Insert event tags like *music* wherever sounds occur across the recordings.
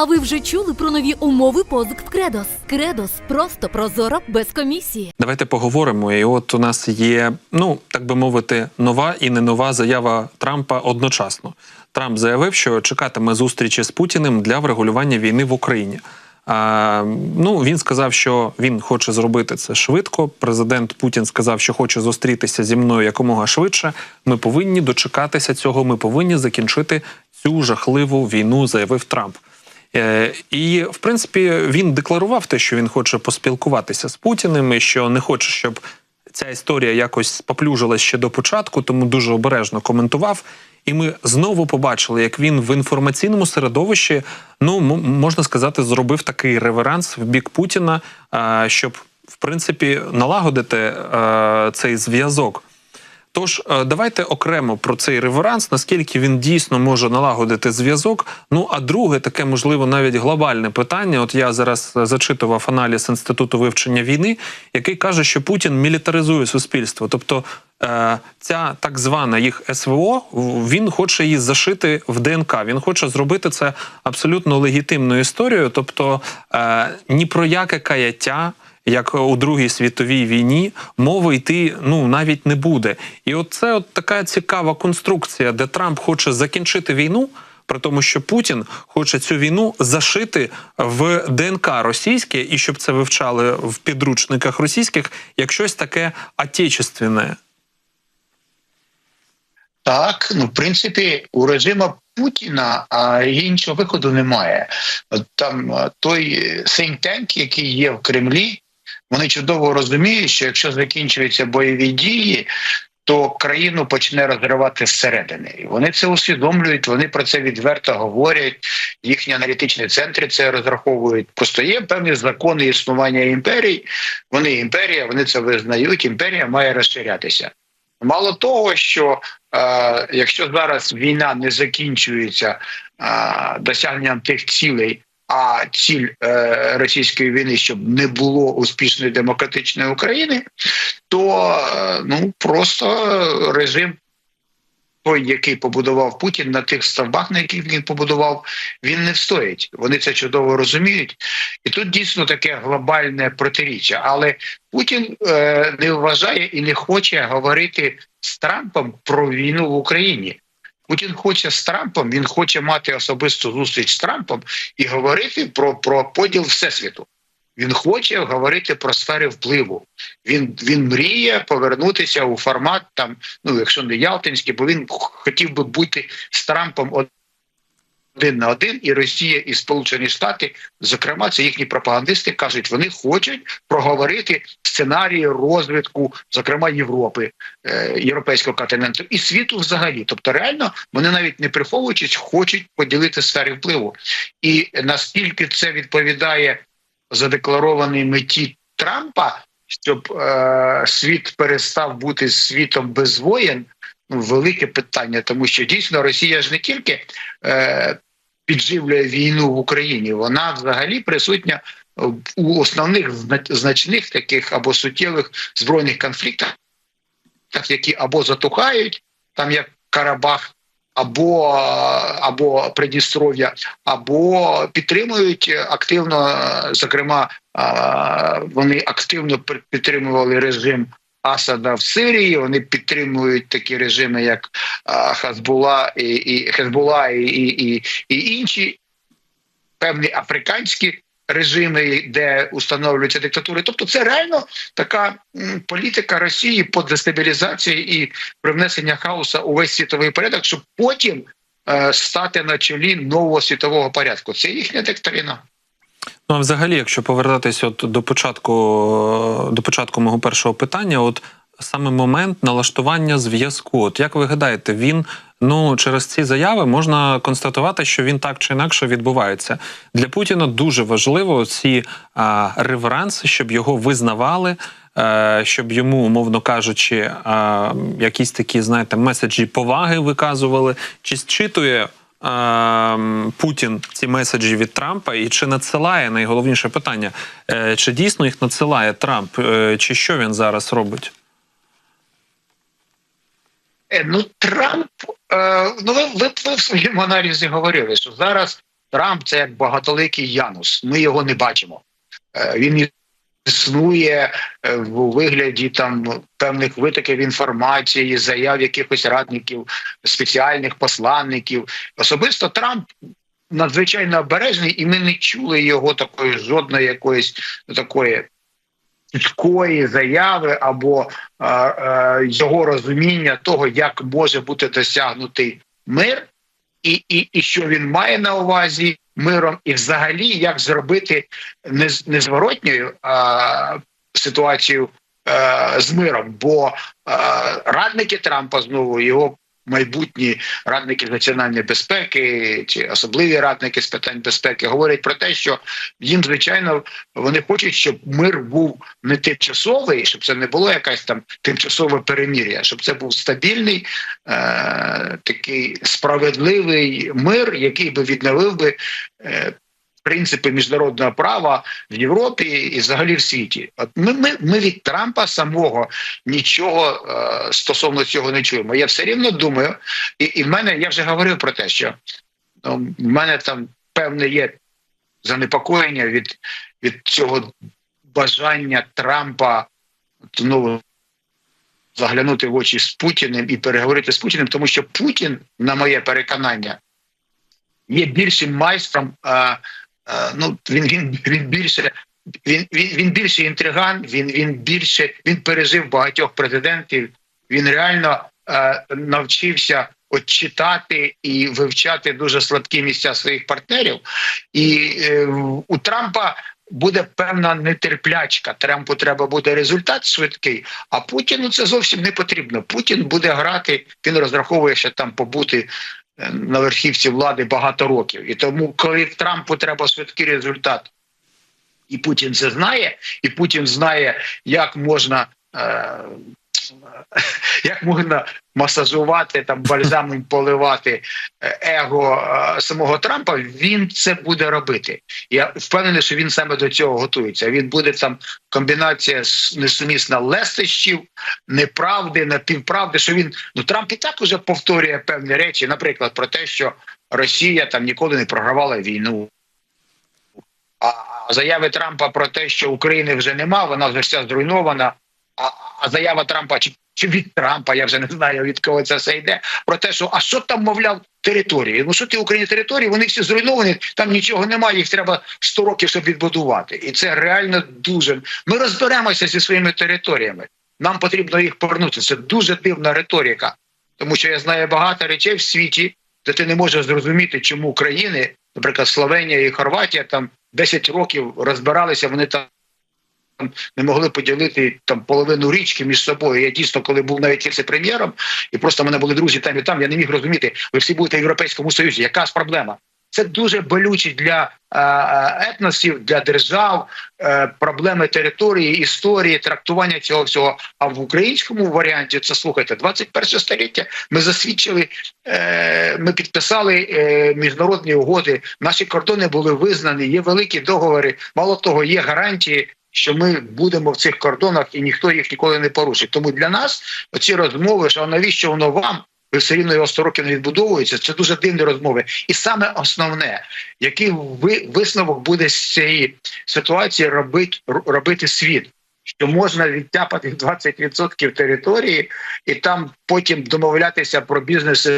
А ви вже чули про нові умови позик в Кредос? Кредос просто прозоро без комісії. Давайте поговоримо. І от у нас є, ну так би мовити, нова і не нова заява Трампа одночасно. Трамп заявив, що чекатиме зустрічі з Путіним для врегулювання війни в Україні. А, ну він сказав, що він хоче зробити це швидко. Президент Путін сказав, що хоче зустрітися зі мною якомога швидше. Ми повинні дочекатися цього. Ми повинні закінчити цю жахливу війну, заявив Трамп. Е, І в принципі він декларував те, що він хоче поспілкуватися з Путіним, і що не хоче, щоб ця історія якось поплюжилась ще до початку, тому дуже обережно коментував. І ми знову побачили, як він в інформаційному середовищі, ну можна сказати, зробив такий реверанс в бік Путіна, е, щоб в принципі налагодити е, цей зв'язок. Тож е, давайте окремо про цей реверанс, наскільки він дійсно може налагодити зв'язок. Ну а друге, таке можливо навіть глобальне питання. От я зараз е, зачитував аналіз інституту вивчення війни, який каже, що Путін мілітаризує суспільство. Тобто е, ця так звана їх СВО, він хоче її зашити в ДНК. Він хоче зробити це абсолютно легітимною історією. Тобто ні про яке каяття як у Другій світовій війні, мови йти ну навіть не буде. І от це от така цікава конструкція, де Трамп хоче закінчити війну. При тому, що Путін хоче цю війну зашити в ДНК російське, і щоб це вивчали в підручниках російських як щось таке отечественне. Так, ну в принципі, у режиму Путіна а, іншого виходу немає. Там той think tank, який є в Кремлі, вони чудово розуміють, що якщо закінчуються бойові дії, то країну почне розривати зсередини. І вони це усвідомлюють, вони про це відверто говорять. Їхні аналітичні центри це розраховують. Просто є певні закони існування імперій. Вони імперія, вони це визнають. Імперія має розширятися. Мало того, що е, якщо зараз війна не закінчується е, досягненням тих цілей, а ціль е, російської війни, щоб не було успішної демократичної України, то е, ну просто режим. Той, який побудував Путін на тих стовбах, на яких він побудував, він не встоїть. Вони це чудово розуміють, і тут дійсно таке глобальне протиріччя. Але Путін е, не вважає і не хоче говорити з Трампом про війну в Україні. Путін хоче з Трампом, він хоче мати особисту зустріч з Трампом і говорити про, про поділ всесвіту. Він хоче говорити про сфери впливу. Він він мріє повернутися у формат там, ну якщо не Ялтинський, бо він хотів би бути з Трампом один на один, і Росія і Сполучені Штати, зокрема, це їхні пропагандисти кажуть, вони хочуть проговорити сценарії розвитку, зокрема Європи, е, європейського континенту і світу взагалі. Тобто, реально вони навіть не приховуючись, хочуть поділити сфери впливу. І наскільки це відповідає задекларованій меті Трампа, щоб е, світ перестав бути світом без воєн. Ну, велике питання, тому що дійсно Росія ж не тільки е, підживлює війну в Україні, вона взагалі присутня у основних значних таких або суттєвих збройних конфліктах, так які або затухають, там як Карабах, або або Придністров'я, або підтримують активно, зокрема, вони активно підтримували режим. Асада в Сирії вони підтримують такі режими, як Хазбула і і Хезбула і, і, і, інші певні африканські режими, де установлюються диктатури. Тобто, це реально така політика Росії по дестабілізації і привнесення хаоса у весь світовий порядок, щоб потім е, стати на чолі нового світового порядку. Це їхня доктрина. Ну, а взагалі, якщо повертатись от до початку до початку мого першого питання, от саме момент налаштування зв'язку. От як ви гадаєте, він ну через ці заяви можна констатувати, що він так чи інакше відбувається для Путіна. Дуже важливо ці а, реверанси, щоб його визнавали. е, Щоб йому, умовно кажучи, якісь такі, знаєте, меседжі поваги виказували, чи зчитує е, Путін ці меседжі від Трампа, і чи надсилає найголовніше питання, е, чи дійсно їх надсилає Трамп, е, чи що він зараз робить? Е, ну Трамп, ну ви, ви, ви в своєму аналізі говорили, що зараз Трамп це як багатоликий Янус. Ми його не бачимо. Він існує е, в вигляді там певних витоків інформації, заяв якихось радників, спеціальних посланників. Особисто Трамп надзвичайно обережний, і ми не чули його такої жодної якоїсь такої чіткої заяви або е, е, його розуміння того, як може бути досягнутий мир, і, і, і що він має на увазі миром, і взагалі як зробити не, незворотньою а, ситуацію а, з миром. Бо а, радники Трампа знову його. Майбутні радники національної безпеки чи особливі радники з питань безпеки говорять про те, що їм звичайно вони хочуть, щоб мир був не тимчасовий, щоб це не було якась там тимчасове перемір'я, щоб це був стабільний, е, такий справедливий мир, який би відновив би е, принципи міжнародного права в Європі і взагалі в світі. От ми, ми, ми від Трампа самого нічого е, стосовно цього не чуємо. Я все рівно думаю, і, і в мене я вже говорив про те, що ну, в мене там певне є занепокоєння від, від цього бажання Трампа ну, заглянути в очі з Путіним і переговорити з Путіним, тому що Путін, на моє переконання, є більшим майстром. А, а, ну він він він більше. Він він він більше інтриган. Він він більше він пережив багатьох президентів. Він реально е, навчився от і вивчати дуже слабкі місця своїх партнерів. І е, у Трампа буде певна нетерплячка. Трампу треба буде результат швидкий, а Путіну це зовсім не потрібно. Путін буде грати, він розраховує ще там побути е, на верхівці влади багато років. І тому, коли Трампу треба швидкий результат, і Путін це знає, і Путін знає, як можна. Е- *laughs* як можна масажувати там бальзамом поливати е, его е, самого Трампа, він це буде робити. Я впевнений, що він саме до цього готується. Він буде там комбінація несумісна лестощів, неправди, напівправди. Що він ну Трамп і так уже повторює певні речі, наприклад, про те, що Росія там ніколи не програвала війну. А заяви Трампа про те, що України вже нема, вона вже вся зруйнована. А, а заява Трампа чи, чи від Трампа, я вже не знаю від кого це все йде. Про те, що а що там, мовляв, території? Ну що ті Україні території? Вони всі зруйновані, там нічого немає, їх треба 100 років, щоб відбудувати. І це реально дуже. Ми розберемося зі своїми територіями. Нам потрібно їх повернути. Це дуже дивна риторика, тому що я знаю багато речей в світі, де ти не можеш зрозуміти, чому країни, наприклад, Словенія і Хорватія, там 10 років розбиралися, вони там не могли поділити там половину річки між собою. Я дійсно, коли був навіть віце-прем'єром, і просто в мене були друзі там і там, я не міг розуміти, ви всі будете в Європейському Союзі. Яка ж проблема? Це дуже болюче для е, е, етносів, для держав, е, проблеми території, історії, трактування цього всього. А в українському варіанті це слухайте, 21 століття. Ми засвідчили, ми підписали міжнародні угоди. Наші кордони були визнані. Є великі договори. Мало того, є гарантії. Що ми будемо в цих кордонах і ніхто їх ніколи не порушить. Тому для нас оці розмови, що навіщо воно вам? Ви все рівно його 100 років не відбудовується. Це дуже дивні розмови. І саме основне, який ви, висновок буде з цієї ситуації робити, робити світ. Що можна відтяпати 20% території і там потім домовлятися про бізнес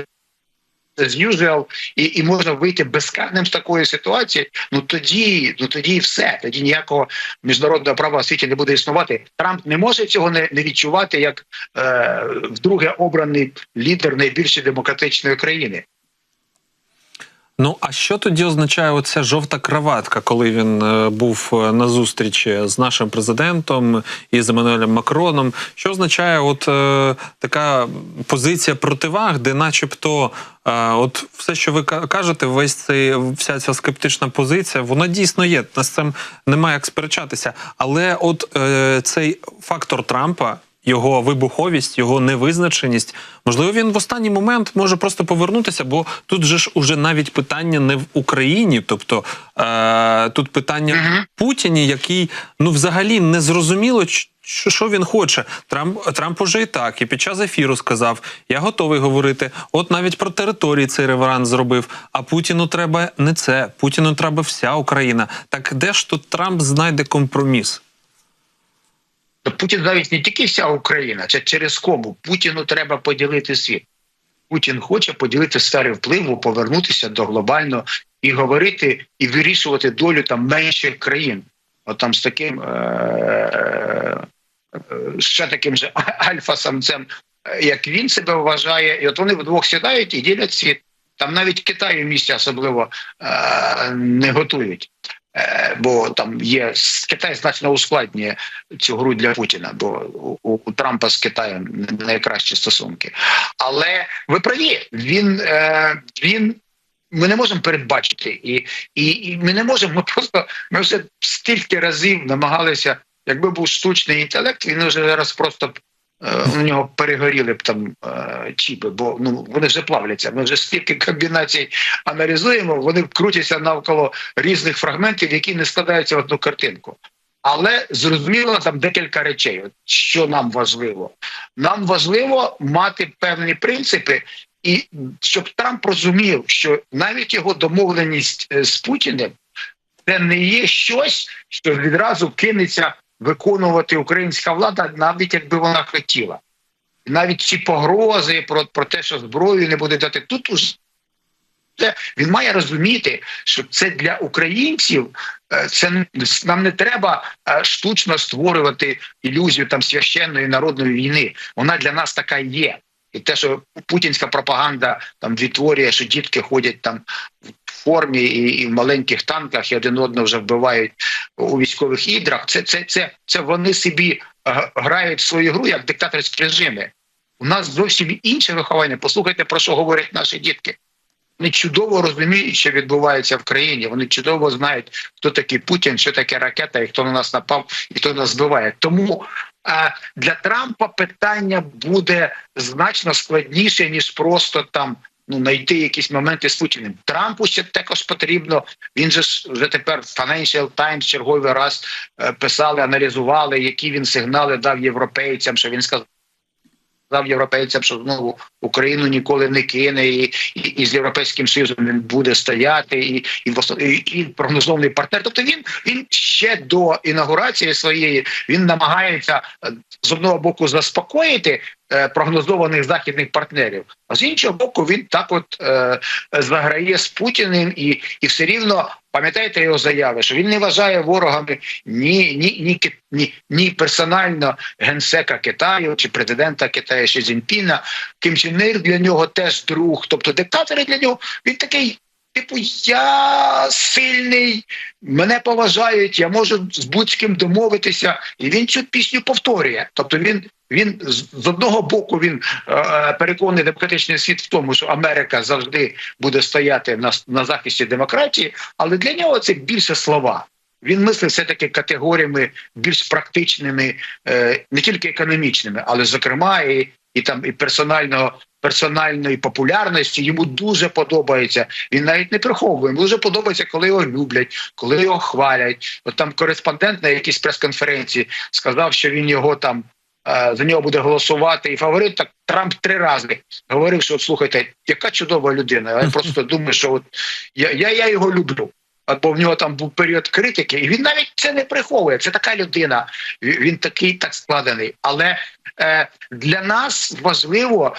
as usual, і, і можна вийти безкарним з такої ситуації. Ну тоді, ну тоді все. Тоді ніякого міжнародного права в світі не буде існувати. Трамп не може цього не, не відчувати як е, вдруге обраний лідер найбільшої демократичної країни. Ну а що тоді означає оця жовта краватка, коли він е, був е, на зустрічі з нашим президентом і з Еммануелем Макроном? Що означає от е, така позиція противаг, де, начебто, е, от все, що ви кажете, весь цей вся ця скептична позиція, вона дійсно є. З цим немає як сперечатися. Але от е, цей фактор Трампа. Його вибуховість, його невизначеність. Можливо, він в останній момент може просто повернутися, бо тут же ж уже навіть питання не в Україні, тобто е, тут питання в Путіні, який ну взагалі не зрозуміло, Що, що він хоче? Трамп Трамп уже і так, і під час ефіру сказав: я готовий говорити. От навіть про території цей реверанс зробив. А Путіну треба не це. Путіну треба вся Україна. Так де ж тут Трамп знайде компроміс? Путін навіть не тільки вся Україна, це через кому. Путіну треба поділити світ. Путін хоче поділити сфери впливу, повернутися до глобального і говорити, і вирішувати долю там менших країн. От там з таким е- е- ще таким же *laughs* альфа-самцем, як він себе вважає, і от вони вдвох сідають і ділять світ. Там навіть Китаю місця особливо е- не готують. Е, Бо там є Китай значно ускладнює цю гру для Путіна, бо у, у Трампа з Китаєм не найкращі стосунки. Але ви праві, він е, він. Ми не можемо передбачити, і, і, і ми не можемо. Ми просто ми вже стільки разів намагалися, якби був штучний інтелект, він вже зараз просто у нього перегоріли б там е, чіпи, бо ну вони вже плавляться. Ми вже стільки комбінацій аналізуємо, вони крутяться навколо різних фрагментів, які не складаються в одну картинку. Але зрозуміло там декілька речей. От Що нам важливо? Нам важливо мати певні принципи, і щоб Трамп розумів, що навіть його домовленість е, з Путіним це не є щось, що відразу кинеться виконувати українська влада, навіть якби вона хотіла. Навіть ці погрози про, про те, що зброю не буде дати, тут уже він має розуміти, що це для українців. е, Це нам не треба е, штучно створювати ілюзію там священної народної війни. Вона для нас така є. І те, що путінська пропаганда там відтворює, що дітки ходять там формі і, і в маленьких танках і один одного вже вбивають у військових ідрах. Це, це, це, це вони собі е, грають свою гру як диктаторські режими. У нас зовсім інше виховання. Послухайте, про що говорять наші дітки. Вони чудово розуміють, що відбувається в країні. Вони чудово знають, хто такий Путін, що таке ракета, і хто на нас напав, і хто нас збиває. Тому е, для Трампа питання буде значно складніше ніж просто там ну знайти якісь моменти з Путіним. Трампу ще також потрібно. Він же вже тепер Financial Times черговий раз е, писали, аналізували, які він сигнали дав європейцям, що він сказав. Сказав європейцям, що знову Україну ніколи не кине, і, і, і з європейським союзом він буде стояти, і і, і, і прогнозований партнер. Тобто він він ще до інаугурації своєї він намагається е, з одного боку заспокоїти прогнозованих західних партнерів, а з іншого боку, він так от е, заграє з Путіним і, і все рівно. Пам'ятаєте його заяви, що він не вважає ворогами ні, ні, ні, ні, ні персонально генсека Китаю чи президента Китаю Ші Цзіньпіна. Ким Чен Ір для нього теж друг. Тобто диктатори для нього він такий. Типу, я сильний, мене поважають, я можу з будь-ким домовитися, і він цю пісню повторює. Тобто він він з одного боку він е, переконаний демократичний світ в тому, що Америка завжди буде стояти на, на захисті демократії, але для нього це більше слова. Він мислить все таки категоріями більш практичними, е, не тільки економічними, але зокрема і, і там і персонального персональної популярності йому дуже подобається. Він навіть не приховує. Йому дуже подобається, коли його люблять, коли його хвалять. От там кореспондент на якійсь прес-конференції сказав, що він його там е, за нього буде голосувати. І фаворит так Трамп три рази говорив, що от слухайте, яка чудова людина. Я просто думаю, що от я, я, я його люблю. Бо в нього там був період критики, і він навіть це не приховує. Це така людина. Він такий так складений. Але е, для нас важливо,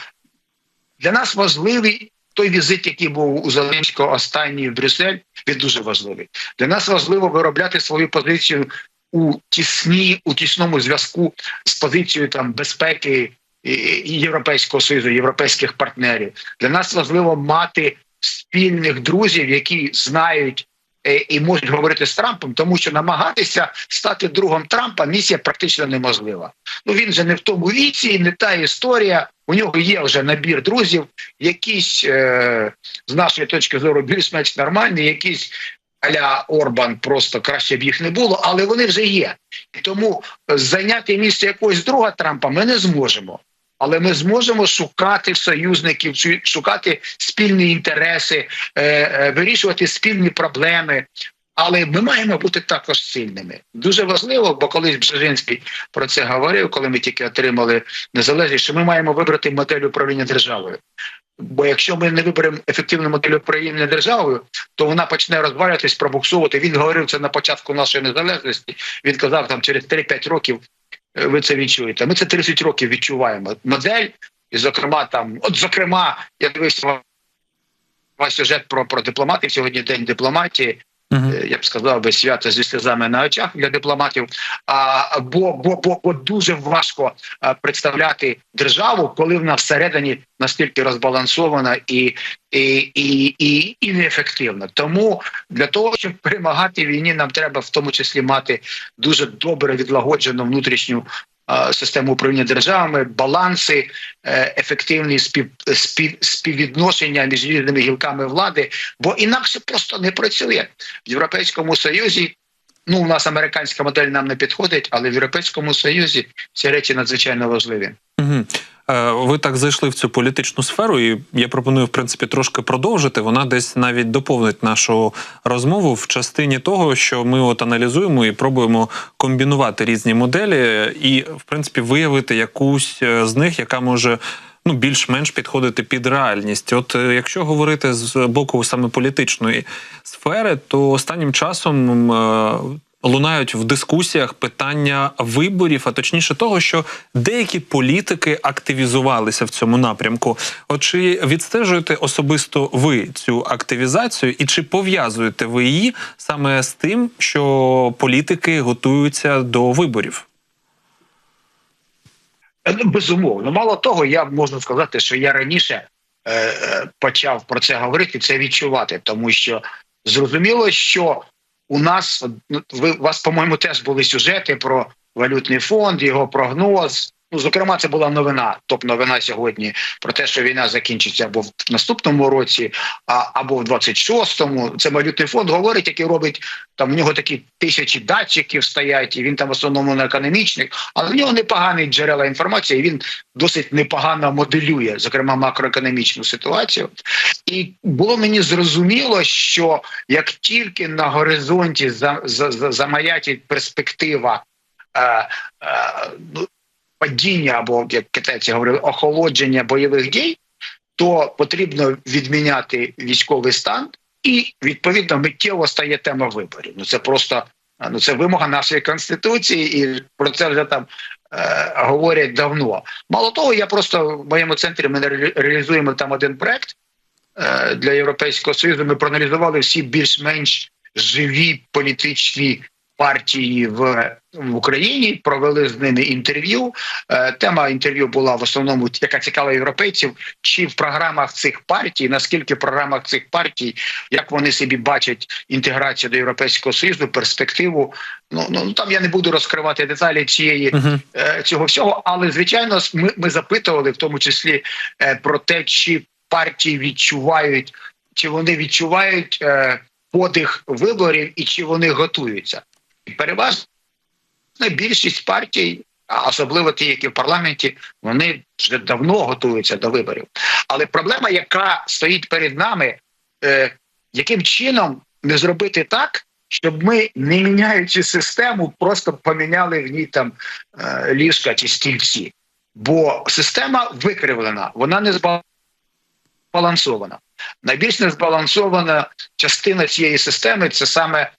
для нас важливий той візит, який був у Зеленського останній в Брюссель, він дуже важливий. Для нас важливо виробляти свою позицію у тісні, у тісному зв'язку з позицією там безпеки Європейського союзу, європейських партнерів. Для нас важливо мати спільних друзів, які знають. е, І можуть говорити з Трампом, тому що намагатися стати другом Трампа місія практично неможлива. Ну він же не в тому віці, не та історія. У нього є вже набір друзів, якісь е, з нашої точки зору більш-менш нормальні, якісь аля Орбан, просто краще б їх не було, але вони вже є. І тому зайняти місце якогось друга Трампа ми не зможемо. Але ми зможемо шукати союзників, шукати спільні інтереси, е, е, вирішувати спільні проблеми. Але ми маємо бути також сильними. Дуже важливо, бо колись Бжежинський про це говорив, коли ми тільки отримали незалежність, що ми маємо вибрати модель управління державою. Бо якщо ми не виберемо ефективну модель управління державою, то вона почне розвалюватись, пробуксовувати. Він говорив це на початку нашої незалежності. Він казав, там через 3-5 років е, ви це відчуєте. Ми це 30 років відчуваємо. Модель, і зокрема, там, от зокрема, я дивився сюжет про, про дипломатів. Сьогодні день дипломатії. Е, я б сказав би свято зі сльозами на очах для дипломатів. А бо, бо, бо, бо дуже важко представляти державу, коли вона всередині настільки розбалансована і, і, і, і, і неефективна. Тому для того, щоб перемагати війні, нам треба в тому числі мати дуже добре відлагоджену внутрішню. А, Систему управління державами, баланси, е, ефективні спів, спів, співвідношення між різними гілками влади, бо інакше просто не працює в Європейському Союзі. Ну, у нас американська модель нам не підходить, але в Європейському Союзі ці речі надзвичайно важливі. Мгм. Е, Ви так зайшли в цю політичну сферу, і я пропоную в принципі трошки продовжити. Вона десь навіть доповнить нашу розмову в частині того, що ми от аналізуємо і пробуємо комбінувати різні моделі, і в принципі виявити якусь е, з них, яка може. Ну, більш-менш підходити під реальність. От е, якщо говорити з боку саме політичної сфери, то останнім часом лунають в дискусіях питання виборів, а точніше того, що деякі політики активізувалися в цьому напрямку. От чи відстежуєте особисто ви цю активізацію, і чи пов'язуєте ви її саме з тим, що політики готуються до виборів? Е, ну, Безумовно, мало того, я можу сказати, що я раніше е, е, почав про це говорити, це відчувати, тому що зрозуміло, що у нас ну, ви у вас, по-моєму, теж були сюжети про валютний фонд, його прогноз. Ну, зокрема, це була новина, топ-новина сьогодні про те, що війна закінчиться або в наступному році, а, або в 26-му. Це валютний фонд говорить, який робить там. В нього такі тисячі датчиків стоять, і він там в основному на економічних, але в нього непогані джерела інформації. і Він досить непогано моделює, зокрема макроекономічну ситуацію. І було мені зрозуміло, що як тільки на горизонті за, за, за, замаятить перспектива. Е, е, ну, падіння або як китайці говорили, охолодження бойових дій, то потрібно відміняти військовий стан, і відповідно миттєво стає тема виборів. Ну це просто ну це вимога нашої конституції, і про це вже там е, говорять давно. Мало того, я просто в моєму центрі ми ре- реалізуємо там один проект е, для Європейського Союзу. Ми проаналізували всі більш-менш живі політичні партії в, в Україні, провели з ними інтерв'ю. Е, Тема інтерв'ю була в основному, яка цікава європейців, чи в програмах цих партій, наскільки в програмах цих партій, як вони собі бачать інтеграцію до Європейського Союзу, перспективу. Ну, ну там я не буду розкривати деталі цієї Угу. е, цього всього, але звичайно, ми, ми запитували в тому числі е, про те, чи партії відчувають, чи вони відчувають е, подих виборів і чи вони готуються. Переважна більшість партій, особливо ті, які в парламенті, вони вже давно готуються до виборів. Але проблема, яка стоїть перед нами, е, яким чином не зробити так, щоб ми, не міняючи систему, просто поміняли в ній там е, ліжка чи стільці. Бо система викривлена, вона не збалансована. Найбільш незбалансована частина цієї системи це саме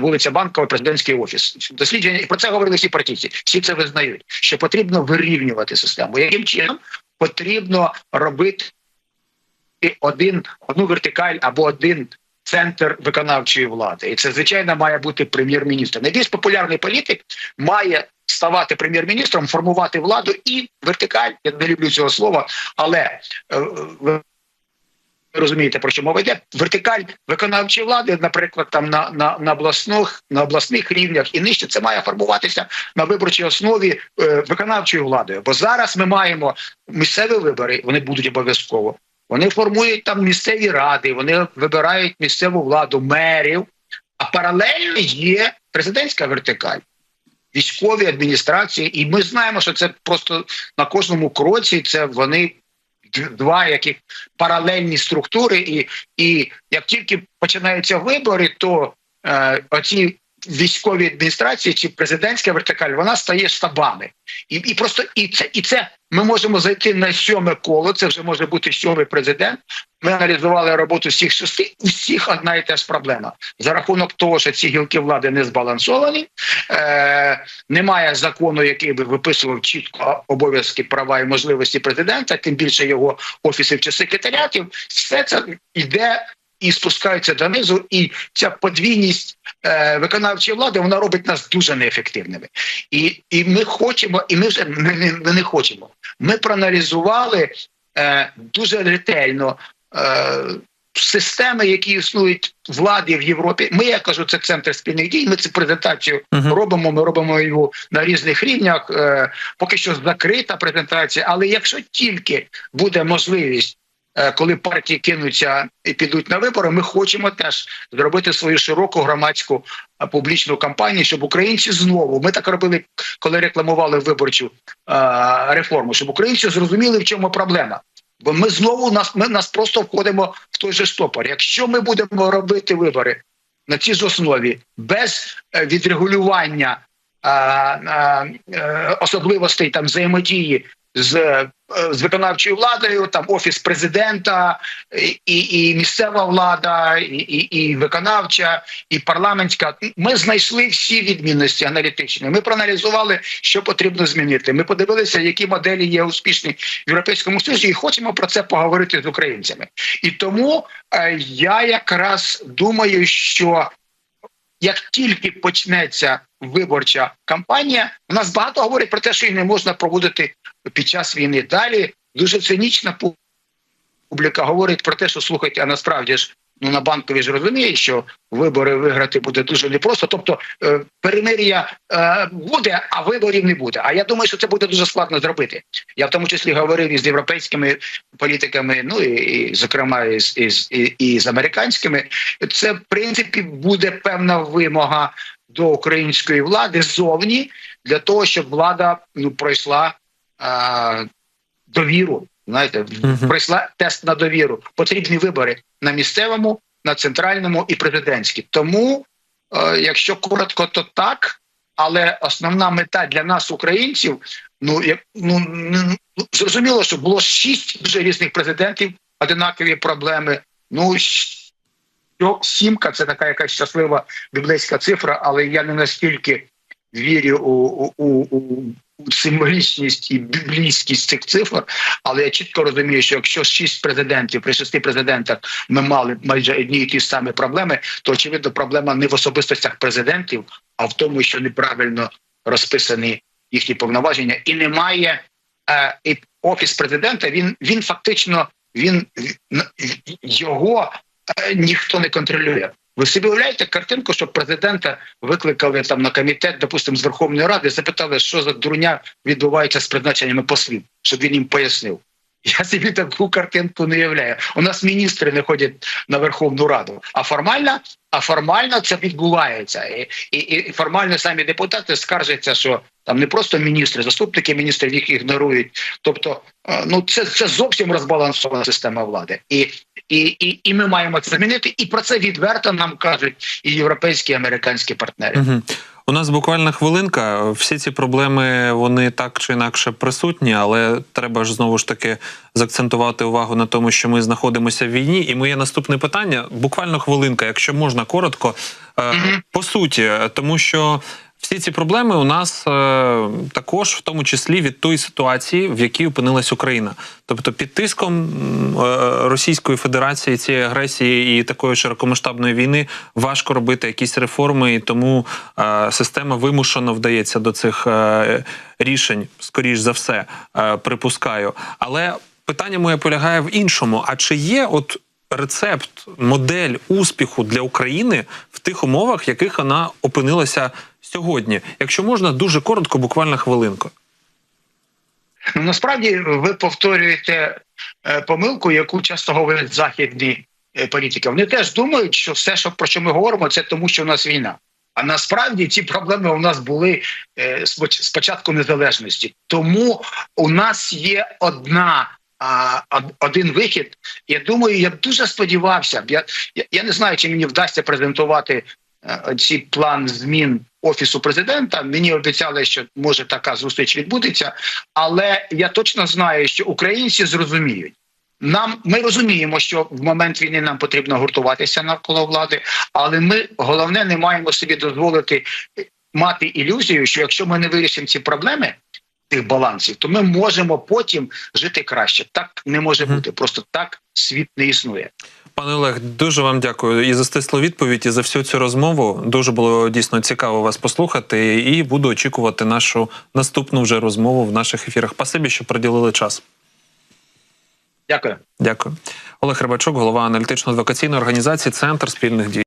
вулиця Банкова, президентський офіс. Дослідження і про це говорили всі партійці. Всі це визнають. Що потрібно вирівнювати систему. Яким чином потрібно робити один одну вертикаль або один центр виконавчої влади, і це звичайно має бути прем'єр-міністр. Найбільш популярний політик має ставати прем'єр-міністром, формувати владу і вертикаль. Я не люблю цього слова, але е, розумієте про що мова йде. Вертикаль виконавчої влади, наприклад, там на, на, на обласних на обласних рівнях і нижче це має формуватися на виборчій основі е, виконавчою владою. Бо зараз ми маємо місцеві вибори, вони будуть обов'язково. Вони формують там місцеві ради, вони вибирають місцеву владу, мерів. А паралельно є президентська вертикаль, військові адміністрації, і ми знаємо, що це просто на кожному кроці це вони два яких паралельні структури, і, і як тільки починаються вибори, то е, оці військові адміністрації чи президентська вертикаль, вона стає штабами. І, і просто і це, і це ми можемо зайти на сьоме коло. Це вже може бути сьомий президент. Ми аналізували роботу всіх шести. У всіх одна і та ж проблема за рахунок того, що ці гілки влади не збалансовані. Е, немає закону, який би виписував чітко обов'язки, права і можливості президента, тим більше його офісів чи секретаріатів. Все це йде. І спускається донизу, і ця подвійність е, виконавчої влади вона робить нас дуже неефективними. І і ми хочемо, і ми вже ми, не- ми не хочемо. Ми проаналізували е, дуже ретельно е, системи, які існують влади в Європі. Ми я кажу, це центр спільних дій. Ми цю презентацію Мгм. робимо. Ми робимо його на різних рівнях. Е, поки що закрита презентація. Але якщо тільки буде можливість. Е, Коли партії кинуться і підуть на вибори, ми хочемо теж зробити свою широку громадську публічну кампанію, щоб українці знову ми так робили, коли рекламували виборчу а, реформу, щоб українці зрозуміли, в чому проблема. Бо ми знову нас ми нас просто входимо в той же штопор. Якщо ми будемо робити вибори на цій ж основі без е, відрегулювання е, особливостей там взаємодії з, е, з виконавчою владою, там офіс президента, і, і, місцева влада, і, і, і виконавча, і парламентська. Ми знайшли всі відмінності аналітичні. Ми проаналізували, що потрібно змінити. Ми подивилися, які моделі є успішні в Європейському Союзі, і хочемо про це поговорити з українцями. І тому е, я якраз думаю, що як тільки почнеться виборча кампанія, у нас багато говорять про те, що її не можна проводити під час війни. Далі дуже цинічна публіка говорить про те, що слухайте, а насправді ж ну на банкові ж розуміє, що вибори виграти буде дуже непросто. Тобто е, перемир'я е, буде, а виборів не буде. А я думаю, що це буде дуже складно зробити. Я в тому числі говорив із європейськими політиками, ну і, і зокрема із, із, і, і з американськими. Це в принципі буде певна вимога до української влади ззовні для того, щоб влада ну пройшла а, довіру. Знаєте, Мгм. пройшла тест на довіру. Потрібні вибори на місцевому, на центральному і президентські. Тому, е, якщо коротко, то так. Але основна мета для нас, українців, ну як ну, ну зрозуміло, що було шість дуже різних президентів, одинакові проблеми. Ну що сімка це така якась щаслива біблейська цифра, але я не настільки вірю у, у у символічність і біблійськість цих цифр, але я чітко розумію, що якщо шість президентів при шести президентах ми мали майже одні і ті самі проблеми, то очевидно проблема не в особистостях президентів, а в тому, що неправильно розписані їхні повноваження, і немає е, і офіс президента. Він він фактично він його е, ніхто не контролює. Ви собі уявляєте картинку, що президента викликали там на комітет, допустимо, з Верховної Ради, запитали, що за дурня відбувається з призначеннями послів, щоб він їм пояснив. Я собі таку картинку не уявляю. У нас міністри не ходять на Верховну Раду, а формально, а формально це відбувається. І, і, і формально самі депутати скаржаться, що там не просто міністри, заступники міністрів їх ігнорують. Тобто, е, ну це, це зовсім розбалансована система влади. І, і, і, і ми маємо це змінити. І про це відверто нам кажуть і європейські, і американські партнери. Угу. У нас буквально хвилинка. Всі ці проблеми вони так чи інакше присутні, але треба ж знову ж таки заакцентувати увагу на тому, що ми знаходимося в війні. І моє наступне питання буквально хвилинка, якщо можна коротко, Мгм. по суті, тому що. Всі ці проблеми у нас е, також, в тому числі від тої ситуації, в якій опинилась Україна, тобто під тиском е, Російської Федерації цієї агресії і такої широкомасштабної війни важко робити якісь реформи, і тому е, система вимушено вдається до цих е, рішень, скоріш за все, е, припускаю. Але питання моє полягає в іншому: а чи є от рецепт, модель успіху для України в тих умовах, в яких вона опинилася сьогодні? Якщо можна, дуже коротко, буквально хвилинку. Ну, насправді ви повторюєте е, помилку, яку часто говорять західні е, політики. Вони теж думають, що все, що про що ми говоримо, це тому, що у нас війна. А насправді ці проблеми у нас були е, з початку незалежності. Тому у нас є одна. А один вихід. Я думаю, я дуже сподівався. Я, я, не знаю, чи мені вдасться презентувати е, ці план змін офісу президента. Мені обіцяли, що може така зустріч відбудеться, але я точно знаю, що українці зрозуміють. Нам ми розуміємо, що в момент війни нам потрібно гуртуватися навколо влади, але ми головне не маємо собі дозволити мати ілюзію, що якщо ми не вирішимо ці проблеми цих балансів, то ми можемо потім жити краще. Так не може бути. Просто так світ не існує. Пане Олег, дуже вам дякую і за стислу відповідь, і за всю цю розмову. Дуже було дійсно цікаво вас послухати, і буду очікувати нашу наступну вже розмову в наших ефірах. Спасибі, що приділили час. Дякую. Дякую. Олег Рибачук, голова аналітично-адвокаційної організації Центр спільних дій.